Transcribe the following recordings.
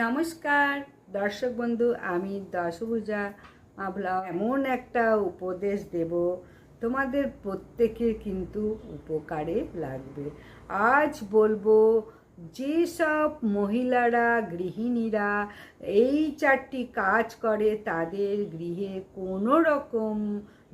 নমস্কার, দর্শক বন্ধু, আমি দশভূজা। মাবলা এমন একটা উপদেশ দেব, তোমাদের প্রত্যেকের কিন্তু উপকারে লাগবে। আজ বলব, যেসব মহিলারা, গৃহিণীরা এই চারটি কাজ করে, তাদের গৃহে কোনো রকম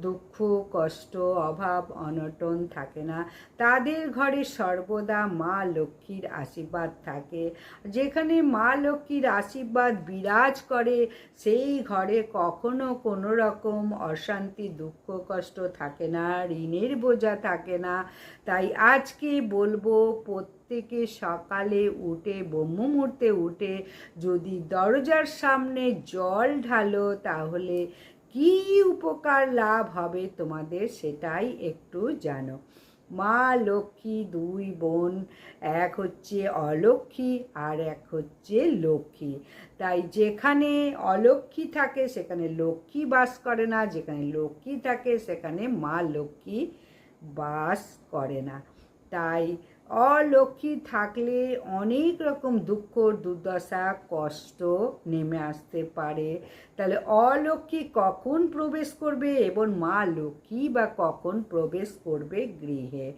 দুঃখ, কষ্ট, অভাব, অনটন থাকে না। তাদের ঘরে সর্বদা মা লক্ষ্মীর আশীর্বাদ থাকে। যেখানে মা লক্ষ্মীর আশীর্বাদ বিরাজ করে, সেই ঘরে কখনো কোনো রকম অশান্তি, দুঃখ, কষ্ট থাকে না, ঋণের বোঝা থাকে না। তাই আজকে বলব, প্রত্যেকে সকালে উঠে ব্রহ্ম মুহূর্তে উঠে যদি দরজার সামনে জল ঢালো, তাহলে কি উপকার লাভ হবে তোমাদের সেটাই একটু জানো। মা লক্ষ্মী দুই বোন, এক হচ্ছে অলক্ষ্মী আর এক হচ্ছে লক্ষ্মী। তাই যেখানে অলক্ষ্মী থাকে সেখানে লক্ষ্মী বাস করে না, যেখানে লক্ষ্মী থাকে সেখানে মা লক্ষ্মী বাস করে না। তাই অলক্ষ্মী থাকলে অনেক রকম দুঃখ, দুর্দশা, কষ্ট নেমে আসতে পারে। তাহলে অলক্ষ্মী কখন প্রবেশ করবে এবং মা লক্ষ্মী বা কখন প্রবেশ করবে গৃহে?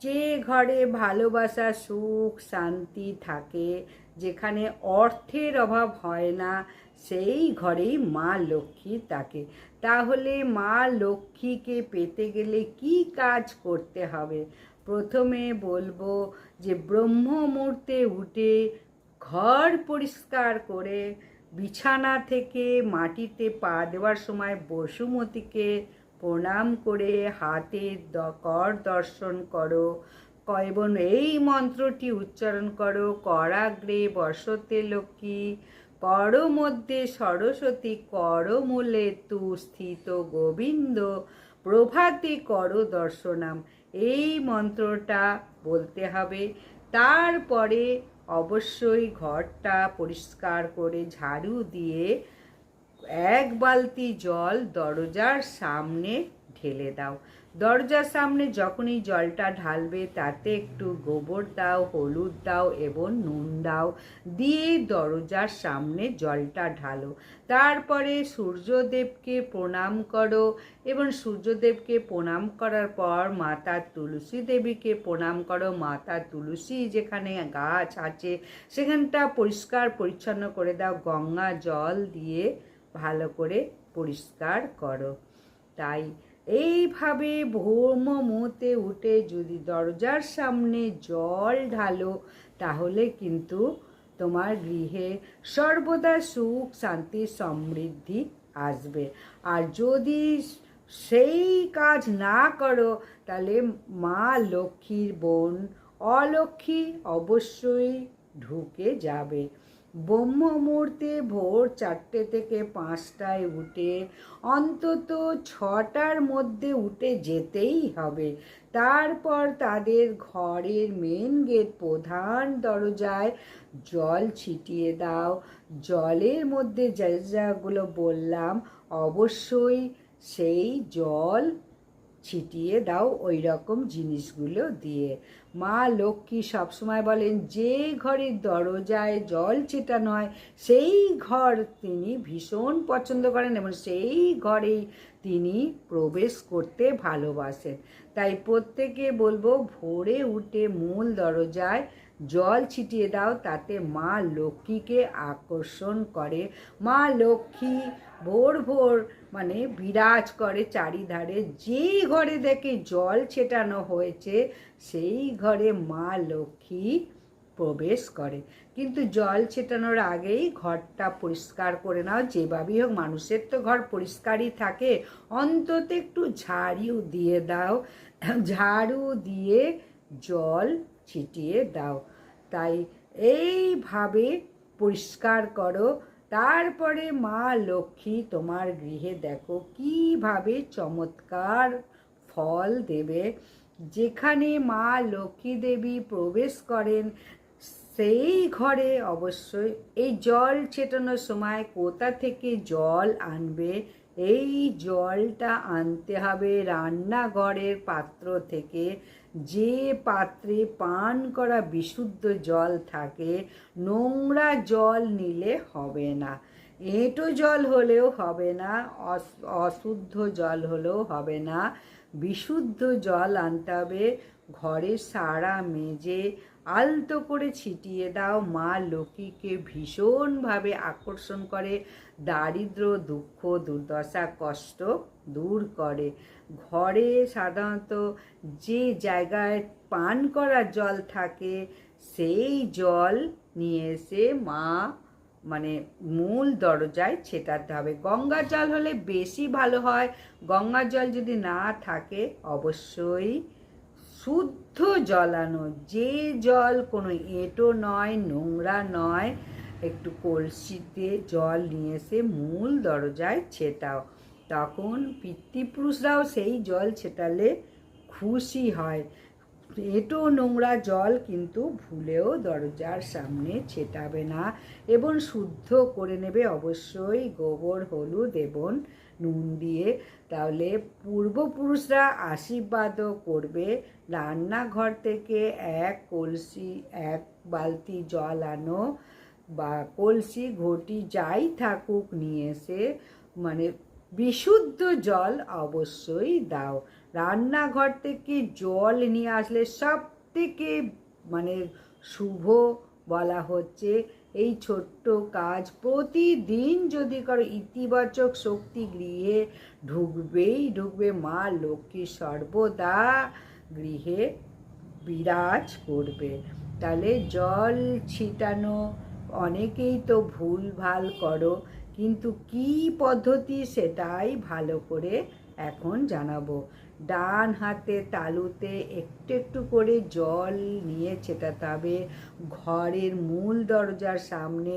যে ঘরে ভালোবাসা, সুখ, শান্তি থাকে, যেখানে অর্থের অভাব হয় না, সেই ঘরেই মা লক্ষ্মী থাকে। তাহলে মা লক্ষ্মীকে পেতে গেলে কি কাজ করতে হবে? প্রথমে বলব যে ব্রহ্ম মুহূর্তে উঠে ঘর পরিষ্কার করে বিছানা থেকে মাটিতে পা দেওয়ার সময় বসুমতীকে প্রণাম করে হাতে দ- কর দর্শন করো। এবং এই মন্ত্রটি উচ্চারণ করো। করাগ্রে বসতে লক্ষ্মী কর মধ্যে সরস্বতী কর মূলে তু স্থিত গোবিন্দ, প্রভাতে কর দর্শনাম। এই মন্ত্রটা বলতে হবে। তারপরে অবশ্যই ঘরটা পরিষ্কার করে ঝাড়ু দিয়ে এক বালতি জল দরজার সামনে ঢেলে দাও। দরজার সামনে যখনই জলটা ঢালবে, তাতে একটু গোবর দাও, হলুদ দাও এবং নুন দাও। দিয়ে দরজার সামনে জলটা ঢালো। তারপরে সূর্যদেবকে প্রণাম করো এবং সূর্যদেবকে প্রণাম করার পর মাতা তুলসী দেবীকে প্রণাম করো। মাতা তুলসী যেখানে গাছ আছে, সেখানটা পরিষ্কার পরিচ্ছন্ন করে দাও। গঙ্গা জল দিয়ে ভালো করে পরিষ্কার করো। তাই এইভাবে ভৌম মুহূর্তে উঠে যদি দরজার সামনে জল ঢালো, তাহলে কিন্তু তোমার গৃহে সর্বদা সুখ, শান্তি, সমৃদ্ধি আসবে। আর যদি সেই কাজ না করো, তাহলে মা লক্ষ্মীর বোন অলক্ষ্মী অবশ্যই ঢুকে যাবে। ব্রহ্ম মুহূর্তে ভোর চারটে থেকে পাঁচটায় উঠে, অন্তত ছটার মধ্যে উঠে যেতেই হবে। তারপর তাদের ঘরের মেন গেট প্রধান দরজায় জল ছিটিয়ে দাও। জলের মধ্যে যা যাগুলো বললাম, অবশ্যই সেই জল ছিটিয়ে দাও ওই রকম জিনিসগুলো দিয়ে। মা লক্ষ্মী সবসময় বলেন, যে ঘরের দরজায় জল ছেটানো হয়, সেই ঘর তিনি ভীষণ পছন্দ করেন এবং সেই ঘরেই তিনি প্রবেশ করতে ভালোবাসেন। তাই প্রত্যেকে বলব, ভোরে উঠে মূল দরজায় জল ছিটিয়ে দাও, তাতে মা লক্ষ্মীকে আকর্ষণ করে। মা লক্ষ্মী ভোর ভোর মানে বিরাজ করে চারিধারে। যেই ঘরে দেখে জল ছেটানো হয়েছে, সেই ঘরে মা লক্ষ্মী প্রবেশ করে। কিন্তু জল ছেটানোর আগেই ঘরটা পরিষ্কার করে নাও। যেভাবেই হোক, মানুষের তো ঘর পরিষ্কারই থাকে। অন্তত একটু ঝাড়িও দিয়ে দাও। ঝাড়ু দিয়ে জল ছিটিয়ে দাও। তাই এইভাবে পরিষ্কার করো। তারপরে মা লক্ষ্মী তোমার গৃহে দেখো কীভাবে চমৎকার ফল দেবে। যেখানে মা লক্ষ্মী দেবী প্রবেশ করেন, সেই ঘরে অবশ্যই এই জল ছেটানোর সময় কোথা থেকে জল আনবে, এই জলটা আনতে হবে রান্নাঘরের পাত্র থেকে। যে পাত্রে পান করা বিশুদ্ধ জল থাকে, নোংরা জল নিলে হবে না। এঁটো জল হলেও হবে না অশুদ্ধ জল হলেও হবে না। বিশুদ্ধ জল আনতে হবে ঘরের সারা মেজে আলতো করে ছিটিয়ে দাও। মা লক্ষ্মীকে ভীষণভাবে আকর্ষণ করে। দারিদ্র, দুঃখ, দুর্দশা, কষ্ট দূর করে। ঘরে সাধারণত যে জায়গায় পান করা জল থাকে, সেই জল নিয়ে এসে মা মানে মূল দরজায় ছেটাতে হবে। গঙ্গা জল হলে বেশি ভালো হয়। গঙ্গা জল যদি না থাকে, অবশ্যই শুদ্ধ জল আনো যে জল কোনো এঁটো নয়, নোংরা নয়, একটু কলসিতে জল নিয়ে এসে মূল দরজায় ছেটাও। তখন পিতৃপুরুষরাও সেই জল ছেটালে খুশি হয়। এটো নোংরা জল কিন্তু ভুলেও দরজার সামনে ছেটাবে না এবং শুদ্ধ করে নেবে অবশ্যই গোবর, হলুদ এবং নুন দিয়ে। তাহলে পূর্বপুরুষরা আশীর্বাদও করবে। রান্নাঘর থেকে এক কলসি, এক বালতি জল আনো বা কলসি ঘটি যাই থাকুক নিয়ে এসে মানে বিশুদ্ধ জল অবশ্যই দাও। রান্নাঘর থেকে জল নিয়ে আসলে সব থেকে মানে শুভ বলা হচ্ছে এই ছোট্ট কাজ। প্রতিদিন যদি করো ইতিবাচক শক্তি গৃহে ঢুকবেই, ঢুকবে মা লক্ষ্মী সর্বদা গৃহে বিরাজ করবে। তাহলে জল ছিটানো, অনেকেই তো ভুল ভালো করো। কিন্তু কি পদ্ধতি সেটাই ভালো করে এখন জানাব। ডান হাতে তালুতে একটু একটু করে জল নিয়ে ছেটাতে হবে ঘরের মূল দরজার সামনে,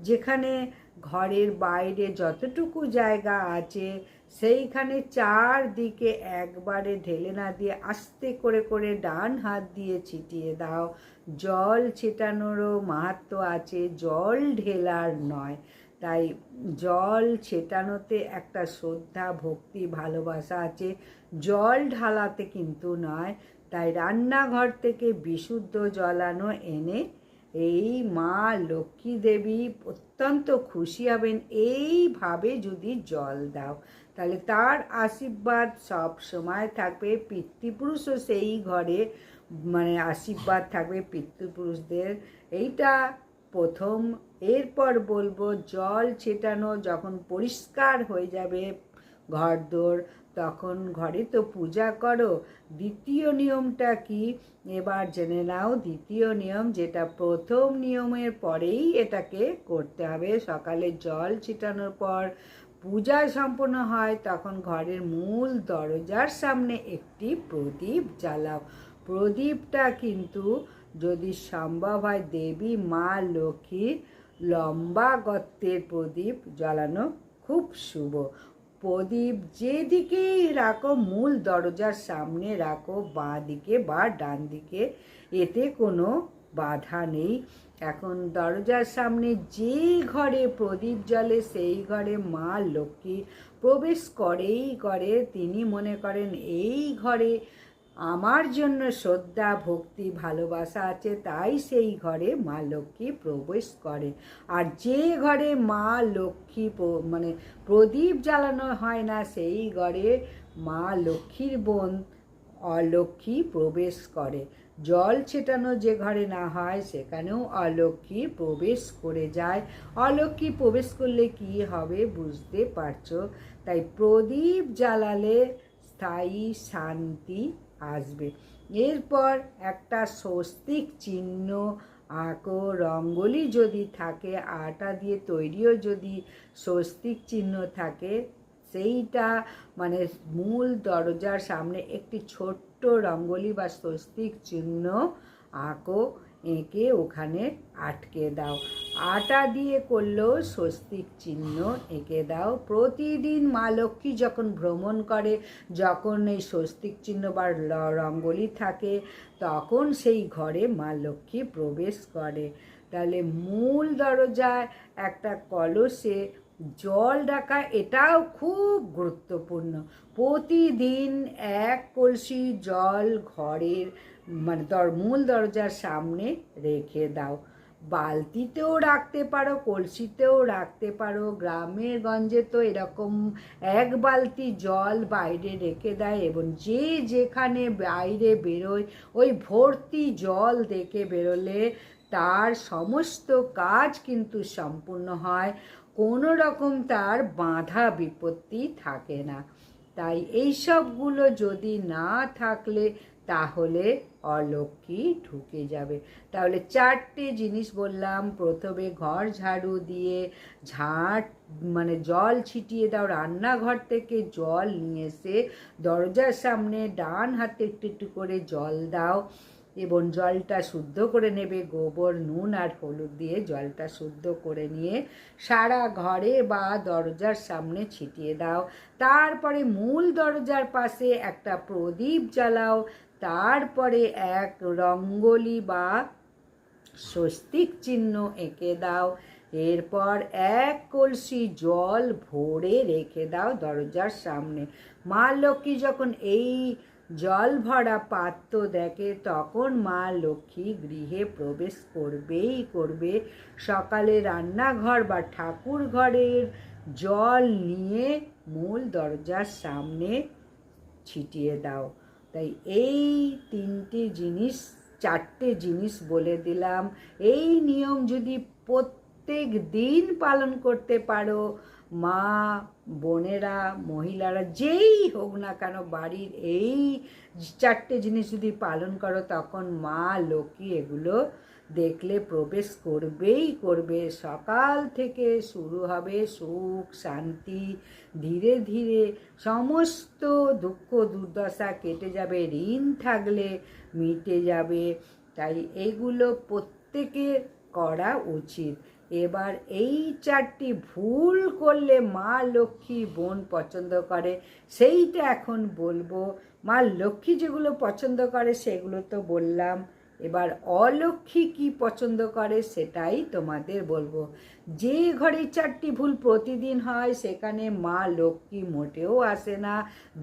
যেখানে ঘরের বাইরে যতটুকু জায়গা আছে সেইখানে চারদিকে একবারে ঢেলে না দিয়ে আস্তে করে করে ডান হাত দিয়ে ছিটিয়ে দাও। জল ছেটানোরও মাহাত্ম আছে, জল ঢেলার নয়। তাই জল ছেটানোতে একটা শ্রদ্ধা, ভক্তি, ভালোবাসা আছে। জল ঢালাতে কিন্তু নয়, তাই রান্নাঘর থেকে বিশুদ্ধ জল আনো এনে এই মা লক্ষ্মী দেবী অত্যন্ত খুশি হবেন। এইভাবে যদি জল দাও, তাহলে তার আশীর্বাদ সব সময় থাকবে। পিতৃপুরুষও সেই ঘরে মানে আশীর্বাদ থাকবে পিতৃপুরুষদের। এইটা প্রথম এরপর বলব, জল ছেটানো যখন পরিষ্কার হয়ে যাবে ঘরদোর, তখন ঘরে তো পূজা করো। দ্বিতীয় নিয়মটা কি? এবার জেনে নাও, দ্বিতীয় নিয়ম যেটা প্রথম নিয়মের পরেই এটাকে করতে হবে। সকালে জল ছিটানোর পর পূজা সম্পন্ন হয়, তখন ঘরের মূল দরজার সামনে একটি প্রদীপ জ্বালাও। প্রদীপটা কিন্তু যদি সম্ভব হয় দেবী, মা লক্ষ্মীর লম্বা গর্তের প্রদীপ জ্বালানো খুব শুভ। প্রদীপ যেদিকেই রাখো, মূল দরজার সামনে রাখো বাঁ দিকে বা ডান দিকে এতে কোনো বাধা নেই। এখন দরজার সামনে যে ঘরে প্রদীপ জ্বলে, সেই ঘরে মা লক্ষ্মী প্রবেশ করেই করে। তিনি মনে করেন, এই ঘরে আমার জন্য শ্রদ্ধা, ভক্তি, ভালোবাসা আছে, তাই সেই ঘরে মা লক্ষ্মী প্রবেশ করে। আর যে ঘরে মা লক্ষ্মী মানে প্রদীপ জ্বালানো হয় না, সেই ঘরে মা লক্ষ্মীর বোন অলক্ষ্মী প্রবেশ করে। জল ছেটানো যে ঘরে না হয়, সেখানেও অলক্ষ্মী প্রবেশ করে যায়। অলক্ষ্মী প্রবেশ করলে কি হবে বুঝতে পারছ? তাই প্রদীপ জ্বালালে স্থায়ী শান্তি আসবে। এরপর একটা স্বস্তিক চিহ্ন, আঁকো, রঙ্গোলি যদি থাকে, আটা দিয়ে তৈরিও যদি স্বস্তিক চিহ্ন থাকে, সেইটা মানে মূল দরজার সামনে একটি ছোট্ট রঙ্গোলি বা স্বস্তিক চিহ্ন আঁকো, এঁকে ওখানে আটকে দাও। আটা দিয়ে করলেও স্বস্তিক চিহ্ন এঁকে দাও। প্রতিদিন মা লক্ষ্মী যখন ভ্রমণ করে, যখন এই স্বস্তিক চিহ্ন বা রঙ্গোলি থাকে, তখন সেই ঘরে মা লক্ষ্মী প্রবেশ করে। তাহলে মূল দরজায় একটা কলসে জল ডাকা, এটাও খুব গুরুত্বপূর্ণ। প্রতিদিন এক কলসি জল ঘরের মানে দর, মূল দরজার সামনে রেখে দাও। বালতিতেও রাখতে পারো, কলসিতেও রাখতে পারো, গ্রামের গঞ্জে তো এরকম এক বালতি জল বাইরে রেখে দেয় এবং যে যেখানে বাইরে বেরোয়, ওই ভর্তি জল দেখে বেরোলে তার সমস্ত কাজ কিন্তু সম্পূর্ণ হয়। কোনো রকম তার বাধা বিপত্তি থাকে না। তাই এই সবগুলো যদি না থাকলে তাহলে অলক্ষী ঢুকে যাবে। তাহলে চারটে জিনিস বললাম। প্রথমে ঘর ঝাড়ু দিয়ে ঝাঁট মানে জল ছিটিয়ে দাও রান্নাঘর থেকে, জল নিয়ে এসে দরজার সামনে ডান হাতে একটু একটু করে জল দাও এবং জলটা শুদ্ধ করে নেবে। গোবর, নুন আর হলুদ দিয়ে জলটা শুদ্ধ করে নিয়ে সারা ঘরে বা দরজার সামনে ছিটিয়ে দাও। তারপরে মূল দরজার পাশে একটা প্রদীপ জ্বালাও। তারপরে এক রঙ্গোলি বা স্বস্তিক চিহ্ন এঁকে দাও। এরপর এক কলসি জল ভরে রেখে দাও দরজার সামনে। মা লক্ষ্মী যখন এই জল ভরা পাত্র দেখে, তখন মা লক্ষ্মী গৃহে প্রবেশ করবেই করবে। সকালে রান্নাঘর বা ঠাকুর ঘরের জল নিয়ে মূল দরজার সামনে ছিটিয়ে দাও। তাই এই তিনটি জিনিস, চারটে জিনিস বলে দিলাম। এই নিয়ম যদি প্রত্যেক দিন পালন করতে পারো, মা, বোনেরা, মহিলারা যেই হোক না কেন বাড়ির এই চারটে জিনিস যদি পালন করো, তখন মা লোকই এগুলো দেখলে প্রবেশ করবেই করবে। সকাল থেকে শুরু হবে সুখ, শান্তি। ধীরে ধীরে সমস্ত দুঃখ, দুর্দশা কেটে যাবে, ঋণ থাকলে মিটে যাবে। তাই এইগুলো প্রত্যেকে করা উচিত। এবার এই চারটি ভুল করলে মা লক্ষ্মী বোন পছন্দ করে, সেইটা এখন বলব। মা লক্ষ্মী যেগুলো পছন্দ করে, সেগুলো তো বললাম। এবার অলক্ষ্মী কি পছন্দ করে সেটাই তোমাদের বলব। যে ঘরে চারটি ভুল প্রতিদিন হয়, সেখানে মা লক্ষ্মী মোটেও আসে না।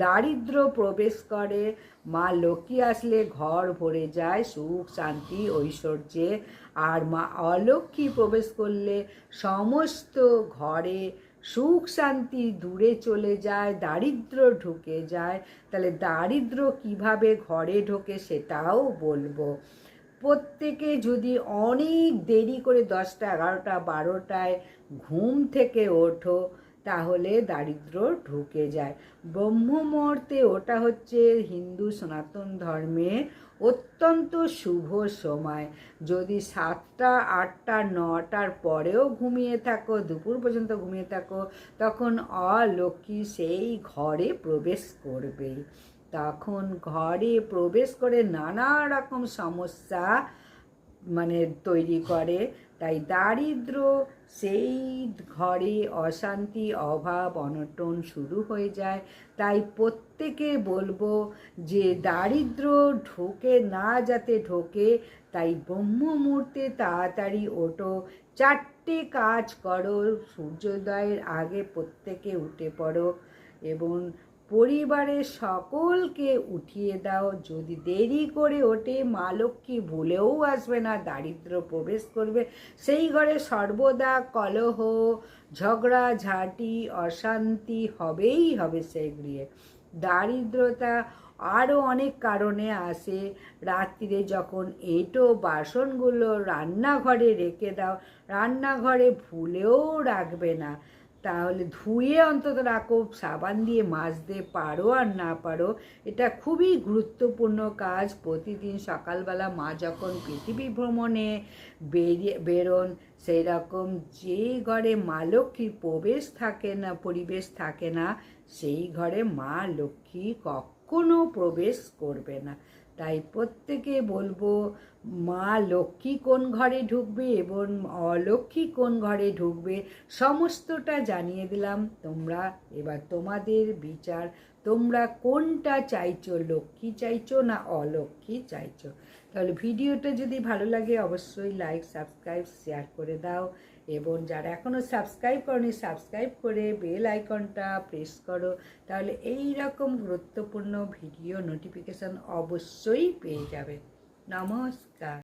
দারিদ্র প্রবেশ করে, মা লক্ষ্মী আসলে ঘর ভরে যায়, সুখ, শান্তি, ঐশ্বর্যে। আর মা অলক্ষ্মী প্রবেশ করলে সমস্ত ঘরে সুখ, শান্তি দূরে চলে যায়, দারিদ্র ঢুকে যায়। তাহলে দারিদ্র কীভাবে ঘরে ঢোকে সেটাও বলব। প্রত্যেকে যদি অনেক দেরি করে দশটা, এগারোটা, বারোটায় ঘুম থেকে ওঠো, তাহলে দারিদ্র ঢুকে যায়। ব্রহ্ম মুহূর্তে ওটা হচ্ছে হিন্দু সনাতন ধর্মে অত্যন্ত শুভ সময়। যদি সাতটা, আটটা, নটার পরেও ঘুমিয়ে থাকো, দুপুর পর্যন্ত ঘুমিয়ে থাকো, তখন অলক্ষ্মী সেই ঘরে প্রবেশ করবেই। তখন ঘরে প্রবেশ করে নানা রকম সমস্যা মানে তৈরি করে। তাই দারিদ্র, সেই ঘরে অশান্তি, অভাব, অনটন শুরু হয়ে যায়। তাই প্রত্যেকে বলব যে দারিদ্র ঢোকে না যাতে ঢোকে, তাই ব্রহ্ম মুহূর্তে তাড়াতাড়ি ওঠো। চারটে কাজ করো, সূর্যোদয়ের আগে প্রত্যেকে উঠে পড়ো এবং পরিবারের সকলকে উঠিয়ে দাও। যদি দেরি করে ওঠে, মা লক্ষ্মী ভুলেও আসবে না দারিদ্র প্রবেশ করবে। সেই ঘরে সর্বদা কলহ, ঝগড়া, ঝাঁটি, অশান্তি হবেই হবে সেই গৃহে। দারিদ্রতা আরও অনেক কারণে আসে। রাত্রিরে যখন এটো বাসনগুলো রান্নাঘরে রেখে দাও, রান্নাঘরে ভুলেও রাখবে না। তাহলে ধুয়ে অন্তত রাখো, সাবান দিয়ে মাজতে পারো আর না পারো, এটা খুবই গুরুত্বপূর্ণ কাজ। প্রতিদিন সকালবেলা মা যখন পৃথিবী ভ্রমণে বেরিয়ে, বেরোন সেই রকম যে ঘরে মা লক্ষ্মীর প্রবেশ থাকে না, পরিবেশ থাকে না, সেই ঘরে মা লক্ষ্মী কখনো প্রবেশ করবে না। তাই প্রত্যেকে বলব, মা লক্ষ্মী কোন ঘরে ঢুকবে এবং অলক্ষ্মী কোন ঘরে ঢুকবে সমস্তটা জানিয়ে দিলাম। তোমরা, এবার তোমাদের বিচার, তোমরা কোনটা চাইছো, লক্ষ্মী চাইছো না অলক্ষ্মী চাইছো? তাহলে ভিডিওটা যদি ভালো লাগে অবশ্যই লাইক সাবস্ক্রাইব শেয়ার করে দাও। এবং যারা এখনও সাবস্ক্রাইব করনি সাবস্ক্রাইব করে বেল আইকনটা প্রেস করো, তাহলে এই রকম গুরুত্বপূর্ণ ভিডিও নোটিফিকেশান অবশ্যই পেয়ে যাবে। নমস্কার।